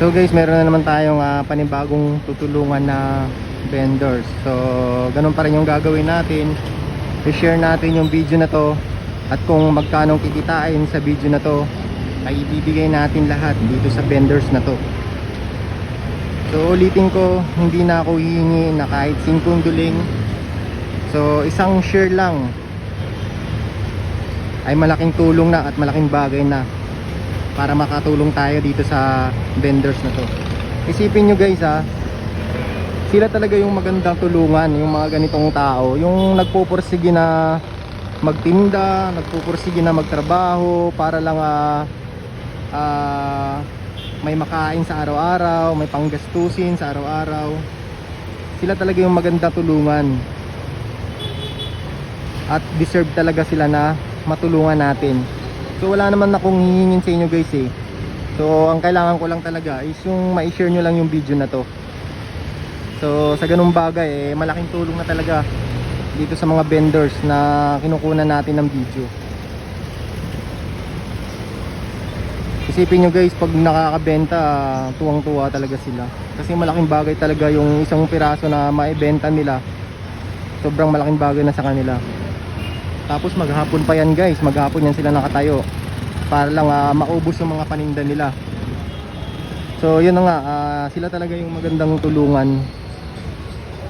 So guys, meron na naman tayong ah, panibagong tutulungan na vendors. So, ganun pa rin yung gagawin natin. I-share natin yung video na to at kung magkano kikitain sa video na to ay ibibigay natin lahat dito sa vendors na to. So, ulitin ko, hindi na ako hihingi na kahit 5 duling. So, isang share lang ay malaking tulong na at malaking bagay na para makatulong tayo dito sa vendors na to. Isipin nyo guys ha sila talaga yung magandang tulungan yung mga ganitong tao. Yung nagpupursige na magtinda nagpupursige na magtrabaho para lang ah, ah, may makain sa araw-araw may panggastusin sa araw-araw. Sila talaga yung magandang tulungan. At deserve talaga sila na matulungan natin So wala naman akong hihingin sa inyo guys eh. So ang kailangan ko lang talaga is yung ma-share nyo lang yung video na to. So sa ganung bagay eh malaking tulong na talaga dito sa mga vendors na kinukunan natin ng video. Isipin nyo guys pag nakakabenta tuwang-tuwa talaga sila. Kasi malaking bagay talaga yung isang piraso na maibenta nila. Sobrang malaking bagay na sa kanila. Tapos maghapon pa yan guys, maghapon yan sila nakatayo para lang ah, maubos yung mga paninda nila. So yun na nga, ah, sila talaga yung magandang tulungan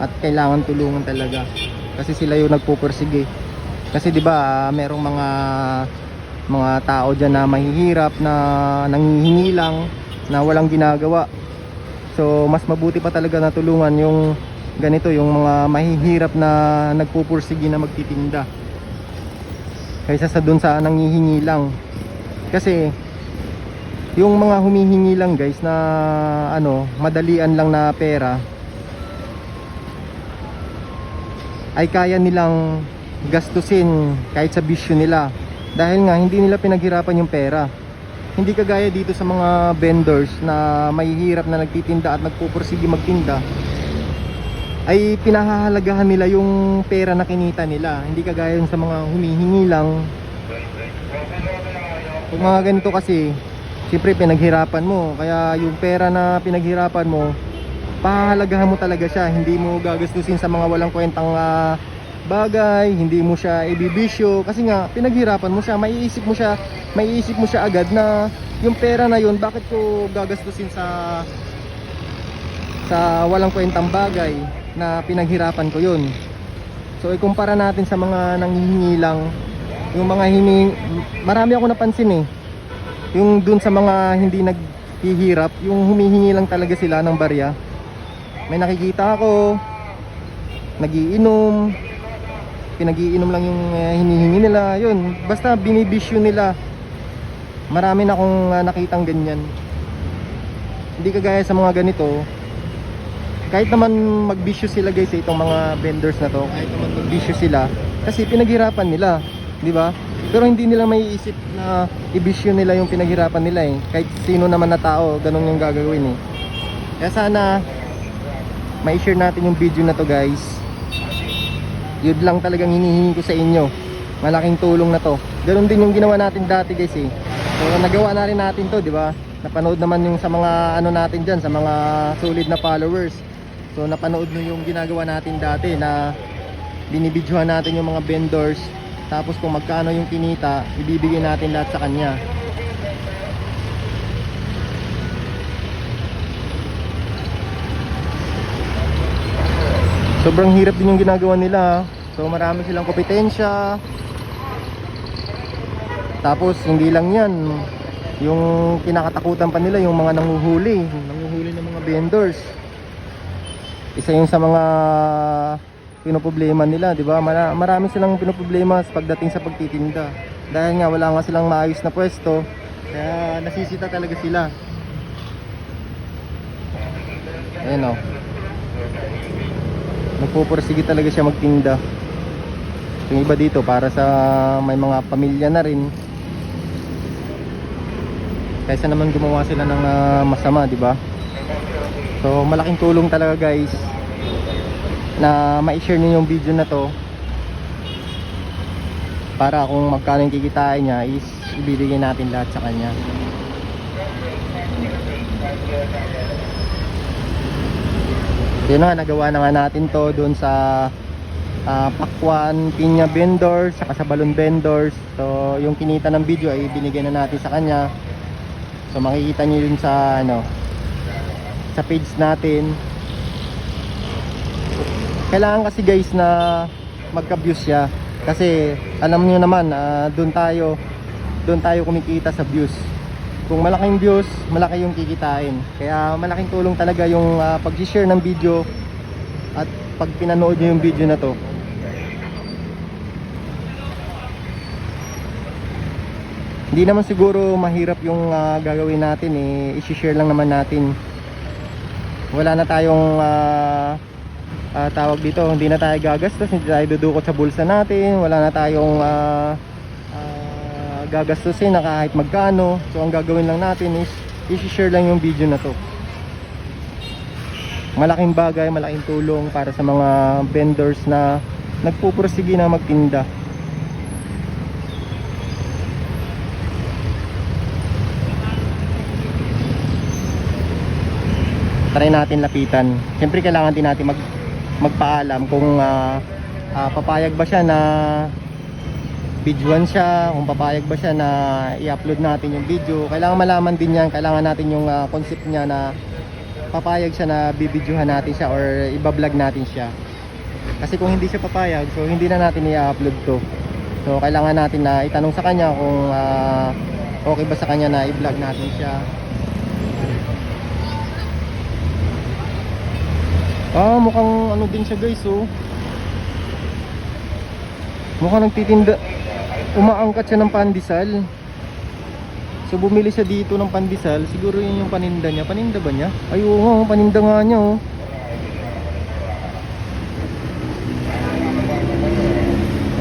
at kailangan tulungan talaga kasi sila yung nagpupursige. Kasi 'di ba, ah, merong mga mga tao diyan na mahihirap na nanghihingi lang na walang ginagawa. So mas mabuti pa talaga na tulungan yung ganito, yung mga mahihirap na nagpupursige na magtitinda kaysa sa dun sa nanghihingi lang kasi yung mga humihingi lang guys na ano madalian lang na pera ay kaya nilang gastusin kahit sa bisyo nila. Dahil nga hindi nila pinaghirapan yung pera. Hindi kagaya dito sa mga vendors na mahihirap na nagtitinda at nagpupursige magtinda ay pinahahalagahan nila yung pera na kinita nila. Hindi kagaya sa mga humihingi lang kung mga ganito kasi siyempre pinaghirapan mo. Kaya yung pera na pinaghirapan mo pahahalagahan mo talaga siya. Hindi mo gagastusin sa mga walang kwentang ah, bagay. Hindi mo siya ibibisyo. Kasi nga pinaghirapan mo siya. Maiisip mo siya maiisip mo siya agad na yung pera na yun bakit ko gagastusin sa sa walang kwentang bagay na pinaghirapan ko yun? So ikumpara natin sa mga nanghihingi lang yung mga hini marami ako napansin eh. Yung dun sa mga hindi naghihirap yung humihingi lang talaga sila ng barya. May nakikita ako nagiinom pinagiinom lang yung eh, hinihingi nila yun. Basta binibisyo nila. Marami na akong ah, nakitang ganyan. Hindi kagaya sa mga ganito. Kahit naman magbisyo sila guys eh, itong mga vendors na to kahit naman magbisyo sila kasi pinaghirapan nila di ba? Pero hindi nila maiisip na ibisyo nila yung pinaghirapan nila eh. Kahit sino naman na tao ganun yung gagawin eh. Kaya sana ma-share natin yung video na to guys. Yun lang talagang hinihingi ko sa inyo. Malaking tulong na to. Ganun din yung ginawa natin dati guys eh. So nagawa na rin natin to di ba? Napanood naman yung sa mga ano natin dyan sa mga solid na followers. So napanood nyo yung ginagawa natin dati na binibidyohan natin yung mga vendors tapos kung magkano yung kinita ibibigay natin lahat sa kanya. Sobrang hirap din yung ginagawa nila so marami silang kompetensya. Tapos hindi lang yan. Yung kinakatakutan pa nila yung mga nanguhuli nanguhuli ng mga vendors. Isa yun sa mga pinoproblema nila di ba? Mara- marami silang pinoproblema sa pagdating sa pagtitinda. Dahil nga wala nga silang maayos na pwesto kaya nasisita talaga sila. Ayun o nagpupursige talaga siya magtinda. Yung iba dito para sa may mga pamilya na rin. Kaysa naman gumawa sila ng ah, masama di ba? So malaking tulong talaga guys na ma-share niyo yung video na to para kung magkano yung kikitain niya is ibibigay natin lahat sa kanya Yun na nagawa na nga natin to doon sa ah, Pakwan, Pinya Vendors, saka sa Balon Vendors. So, yung kinita ng video ay binigay na natin sa kanya. So, makikita niyo yun sa ano sa page natin. Kailangan kasi guys na magka-views siya. Kasi alam niyo naman, ah, doon tayo doon tayo kumikita sa views. Kung malaking views, malaki yung kikitain. Kaya malaking tulong talaga yung ah, pag-share ng video at pag pinanood niyo yung video na to. Hindi naman siguro mahirap yung ah, gagawin natin eh. I-share lang naman natin. Wala na tayong ah, ah, tawag dito, hindi na tayo gagastos, hindi tayo dudukot sa bulsa natin, wala na tayong ah, ah, gagastusin na kahit magkano. So ang gagawin lang natin is i-share lang yung video na to. Malaking bagay, malaking tulong para sa mga vendors na nagpupursige na magtinda. try natin lapitan. Siyempre kailangan din natin mag magpaalam kung ah, ah, papayag ba siya na videoan siya, kung papayag ba siya na i-upload natin yung video. Kailangan malaman din yan, kailangan natin yung ah, concept niya na papayag siya na bibidyohan natin siya or iba-vlog natin siya. Kasi kung hindi siya papayag, so hindi na natin i-upload to. So kailangan natin na itanong sa kanya kung ah, okay ba sa kanya na i-vlog natin siya. Ah, mukhang ano din siya guys, oh. Mukhang nagtitinda. Umaangkat siya ng pandesal. So bumili siya dito ng pandesal. Siguro yun yung paninda niya. Paninda ba niya? Ay, oo oh, paninda nga niya, oh.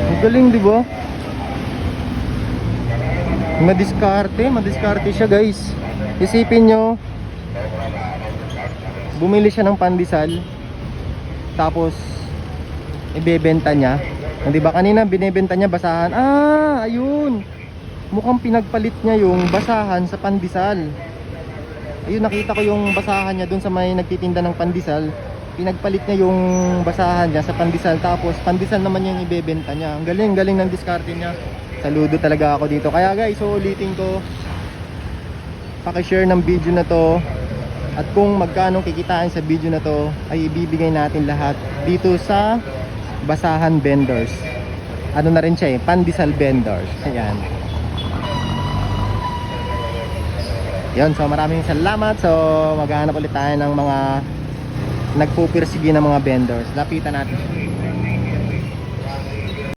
Ang galing, di ba? Madiskarte, madiskarte siya guys. Isipin nyo, bumili siya ng pandesal tapos ibebenta niya. Hindi ba kanina binebenta niya basahan. Ah ayun. Mukhang pinagpalit niya yung basahan sa pandesal. Ayun nakita ko yung basahan niya dun sa may nagtitinda ng pandesal. Pinagpalit niya yung basahan niya sa pandesal. Tapos pandesal naman yung ibebenta niya. Ang galing galing ng diskarte niya. Saludo talaga ako dito. Kaya guys so ulitin ko. Pakishare ng video na to at kung magkano kikitain sa video na to ay ibibigay natin lahat dito sa Basahan Vendors. Ano na rin siya eh, Pandesal Vendors. Ayan. Yan, so maraming salamat. So maghahanap ulit tayo ng mga nagpupirsige ng mga vendors. Lapitan natin.